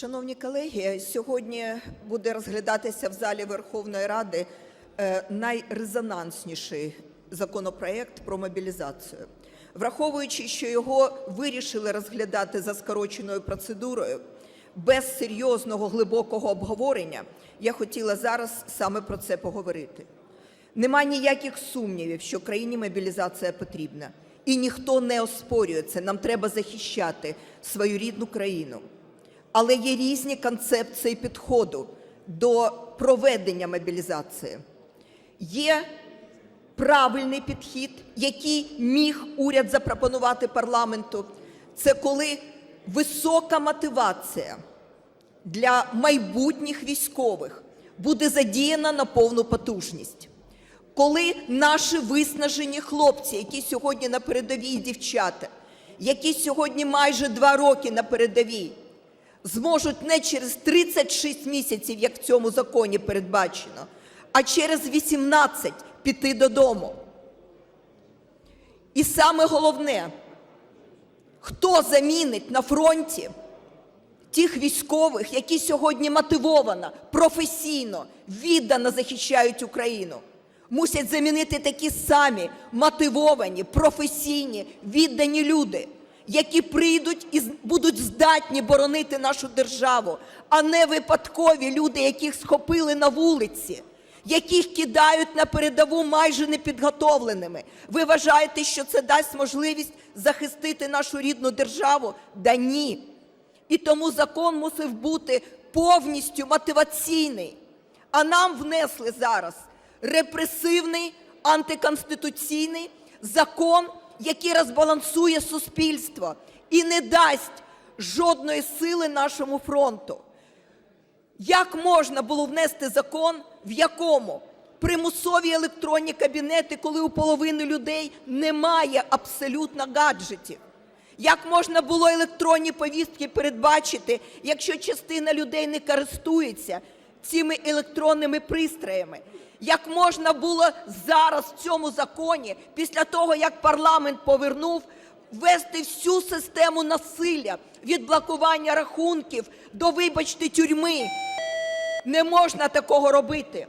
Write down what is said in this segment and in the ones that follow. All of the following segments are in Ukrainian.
Шановні колеги, сьогодні буде розглядатися в залі Верховної Ради е, найрезонансніший законопроект про мобілізацію. Враховуючи, що його вирішили розглядати за скороченою процедурою, без серйозного глибокого обговорення, я хотіла зараз саме про це поговорити. Нема ніяких сумнівів, що країні мобілізація потрібна. І ніхто не оспорює це. Нам треба захищати свою рідну країну. Але є різні концепції підходу до проведення мобілізації. Є правильний підхід, який міг уряд запропонувати парламенту. Це коли висока мотивація для майбутніх військових буде задіяна на повну потужність. Коли наші виснажені хлопці, які сьогодні на передовій дівчата, які сьогодні майже два роки на передовій, зможуть не через 36 місяців, як в цьому законі передбачено, а через 18 піти додому. І саме головне, хто замінить на фронті тих військових, які сьогодні мотивовано, професійно, віддано захищають Україну, мусять замінити такі самі мотивовані, професійні, віддані люди, які прийдуть і будуть здатні боронити нашу державу, а не випадкові люди, яких схопили на вулиці. Яких кидають на передову майже непідготовленими. Ви вважаєте, що це дасть можливість захистити нашу рідну державу? Да ні. І тому закон мусив бути повністю мотиваційний. А нам внесли зараз репресивний, антиконституційний закон, який розбалансує суспільство і не дасть жодної сили нашому фронту. Як можна було внести закон, в якому примусові електронні кабінети, коли у половини людей немає абсолютно гаджетів? Як можна було електронні повістки передбачити, якщо частина людей не користується цими електронними пристроями? Як можна було зараз в цьому законі, після того як парламент повернув, ввести всю систему насилля від блокування рахунків до, вибачте, тюрми? Не можна такого робити.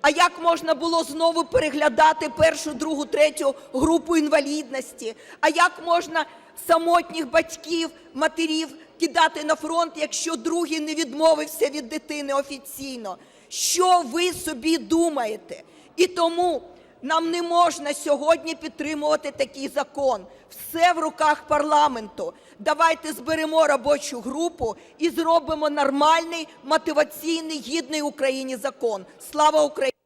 А як можна було знову переглядати першу, другу, третю групу інвалідності? А як можна самотніх батьків, матерів кидати на фронт, якщо другий не відмовився від дитини офіційно? Що ви собі думаєте? І тому нам не можна сьогодні підтримувати такий закон. Все в руках парламенту. Давайте зберемо робочу групу і зробимо нормальний, мотиваційний, гідний Україні закон. Слава Україні!